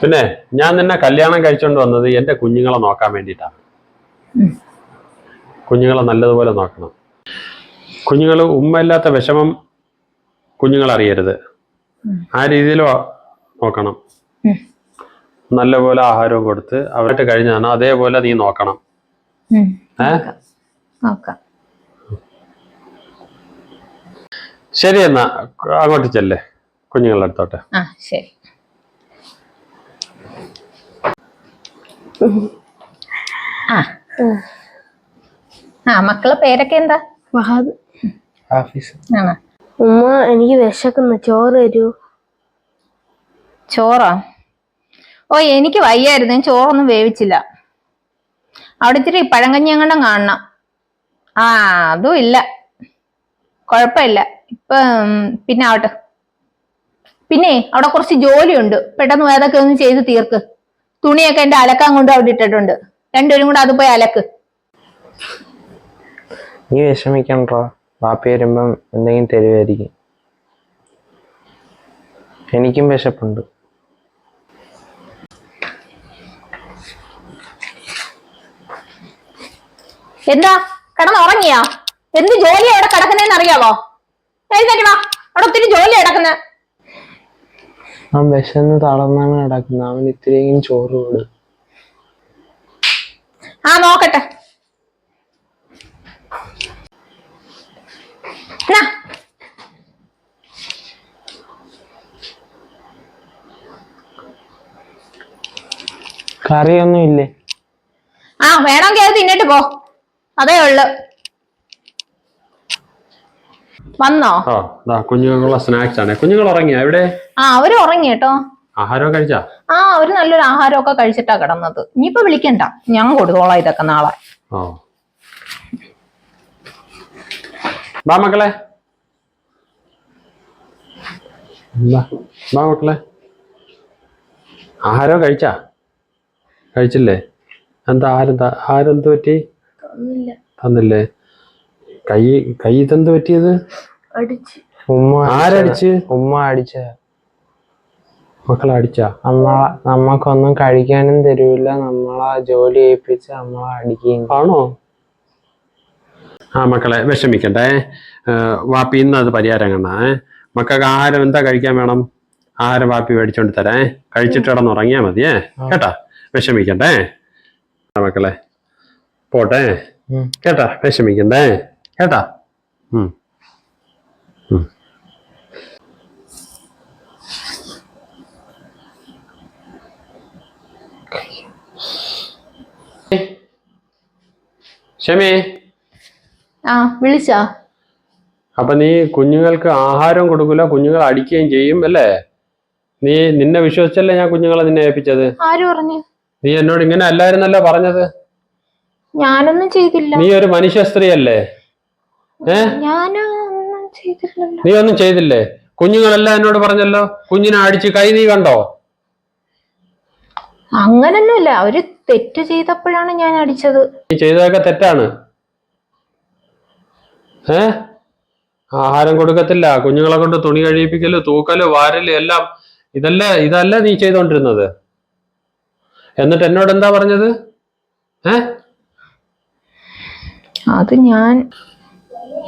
പിന്നെ ഞാൻ നിന്നെ കല്യാണം കഴിച്ചോണ്ട് വന്നത് എന്റെ കുഞ്ഞുങ്ങളെ നോക്കാൻ വേണ്ടിയിട്ടാണ്. കുഞ്ഞുങ്ങളെ നല്ലതുപോലെ നോക്കണം. കുഞ്ഞുങ്ങൾ ഉമ്മയില്ലാത്ത വിഷമം കുഞ്ഞുങ്ങൾ അറിയരുത്. ആ രീതിയിലോ നോക്കണം. നല്ലപോലെ ആഹാരവും കൊടുത്ത് അവരായിട്ട് കഴിഞ്ഞാണ് അതേപോലെ നീ നോക്കണം. ഏ? ശരി എന്നാ അങ്ങോട്ട് ചെല്ലേ. കുഞ്ഞുങ്ങളുടെ അടുത്തോട്ടെ. ശരി. ആ. ആ മക്കളെ പേരൊക്കെ എന്താ? ഫഹദ്. ഹാഫിസ്. ആണോ? ഉമ്മ എനിക്ക് വിശക്കുന്നു. ചോറ് തരൂ. ചോറോ? ഓ എനിക്ക് വയ്യായിരുന്നു. ഞാൻ ചോറൊന്നും വേവിച്ചില്ല. അവിടെ ഇച്ചിരി പഴങ്കഞ്ഞി കാണണം. ആ അതും ഇല്ല. കുഴപ്പമില്ല. ഇപ്പൊ പിന്നെ ആവട്ടെ. പിന്നെ അവിടെ കുറച്ച് ജോലിയുണ്ട്. പെട്ടെന്ന് വേദൊക്കെ ഒന്ന് ചെയ്ത് തീർക്ക്. തുണിയൊക്കെ എന്റെ അലക്കാൻ കൊണ്ട് അവിടെ ഇട്ടിട്ടുണ്ട്. രണ്ടുപേരും കൂടെ അത് പോയി അലക്ക്. നീ വിഷമിക്കണ്ടോ? വാപ്പി വരുമ്പം എന്തെങ്കിലും തരുമായിരിക്കും എനിക്കും വിശപ്പുണ്ട്. എന്താ? കിടന്നുറങ്ങിയാ? എന്ത് ജോലിയാ അവിടെ കിടക്കുന്നതെന്ന് അറിയാവോ? എഴുന്നേറ്റ് വാ. അവിടെ ഒത്തിരി ജോലി കിടക്കുന്നത് അവൻ വിശന്ന് തളർന്നാണ് നടക്കുന്നത് അവൻ ഇത്തിരിയെങ്കിലും ചോറ് കൊടു ആ നോക്കട്ടെ. കറിയൊന്നും ഇല്ലേ? ആ വേണമെങ്കിൽ അത് തിന്നിട്ട് പോ. അതേ ഉള്ളു. വന്നോ? ആ ദാ സ്നാക്സ് ആണ് കുഞ്ഞുങ്ങൾ ഉറങ്ങിയ? എവിടെ? ആ അവർ ഉറങ്ങി കേട്ടോ. ആഹാരം കഴിച്ചാ? ആ അവർ നല്ലൊരു ആഹാരമൊക്കെ കഴിച്ചിട്ടാ കിടന്നത്. ഇനിയിപ്പോ വിളിക്കണ്ട. ഞാൻ കൊടുത്തോളാം ഇതൊക്കെ നാളെ. ആ. വാ മക്കളെ. വാ മക്കളെ. ആഹാരം കഴിച്ചാ? കഴിച്ചില്ലേ? എന്താ ആഹാരം ത- ആഹാരം എന്ത് പറ്റി? തന്നില്ലേ? കൈ കൈ ഇതെന്ത് പറ്റിയത്? അടിച്ച്. ഉമ്മ ആരടിച്ച്? ഉമ്മ അടിച്ച മക്കളെ അടിച്ച? നമ്മളെ നമ്മക്കൊന്നും കഴിക്കാനും തരൂല. നമ്മളെ ജോലി ഏൽപ്പിച്ച് നമ്മളെ അടിക്കുകയും. ആണോ? ആ മക്കളെ വിഷമിക്കണ്ടേ. വാപ്പി ഇന്ന് അത് പരിഹാരം കണ്ട. മക്കൾക്ക് ആഹാരം എന്താ കഴിക്കാൻ വേണം? ആഹാരം വാപ്പി മേടിച്ചോണ്ട് തരാം. കഴിച്ചിട്ട് കിടന്ന് ഉറങ്ങിയാ മതിയേ കേട്ടാ? വിഷമിക്കണ്ടേ? ആ മക്കളെ പോട്ടെ. കേട്ടാ? വിഷമിക്കണ്ടേ? കേട്ടാ. ഷമേ. ആ വിളിച്ചോ? അപ്പൊ നീ കുഞ്ഞുങ്ങൾക്ക് ആഹാരം കൊടുക്കില്ല കുഞ്ഞുങ്ങൾ അടിക്കുകയും ചെയ്യും അല്ലേ? നീ നിന്നെ വിശ്വസിച്ചല്ലേ ഞാൻ കുഞ്ഞുങ്ങളെ നിന്നെ ഏൽപ്പിച്ചത്? ആര് പറഞ്ഞു? നീ എന്നോട് ഇങ്ങനെ അല്ലായിരുന്നല്ലോ പറഞ്ഞത്? ഞാനൊന്നും ചെയ്തില്ല. നീ ഒരു മനുഷ്യ സ്ത്രീയല്ലേ? നീ ഒന്നും ചെയ്തില്ലേ? കുഞ്ഞുങ്ങളെല്ലാം എന്നോട് പറഞ്ഞല്ലോ കുഞ്ഞിനെ അടിച്ച് കൈ നീ കണ്ടോ? അങ്ങനൊന്നുമില്ല അവർ തെറ്റ് ചെയ്തപ്പോഴാണ് ഞാൻ അടിച്ചത്. നീ ചെയ്തതൊക്കെ തെറ്റാണ്. ഏ? ആഹാരം കൊടുക്കത്തില്ല കുഞ്ഞുങ്ങളെ കൊണ്ട് തുണി കഴിയിപ്പിക്കൽ തൂക്കൽ വാരൽ എല്ലാം ഇതല്ല ഇതല്ല നീ ചെയ്തോണ്ടിരുന്നത്? എന്നിട്ട് എന്നോട് എന്താ പറഞ്ഞത്? ഏ? അത് ഞാൻ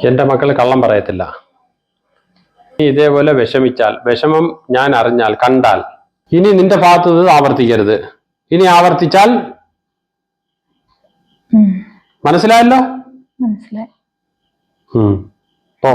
എന്റെ മക്കൾ കള്ളം പറയത്തില്ല. ഇതേപോലെ വിഷമിച്ചാൽ വിഷമം ഞാൻ അറിഞ്ഞാൽ കണ്ടാൽ ഇനി നിന്റെ ഭാഗത്ത് ആവർത്തിക്കരുത്. ഇനി ആവർത്തിച്ചാൽ മനസ്സിലായല്ലോ? മനസ്സിലായി. ഉം. ഓ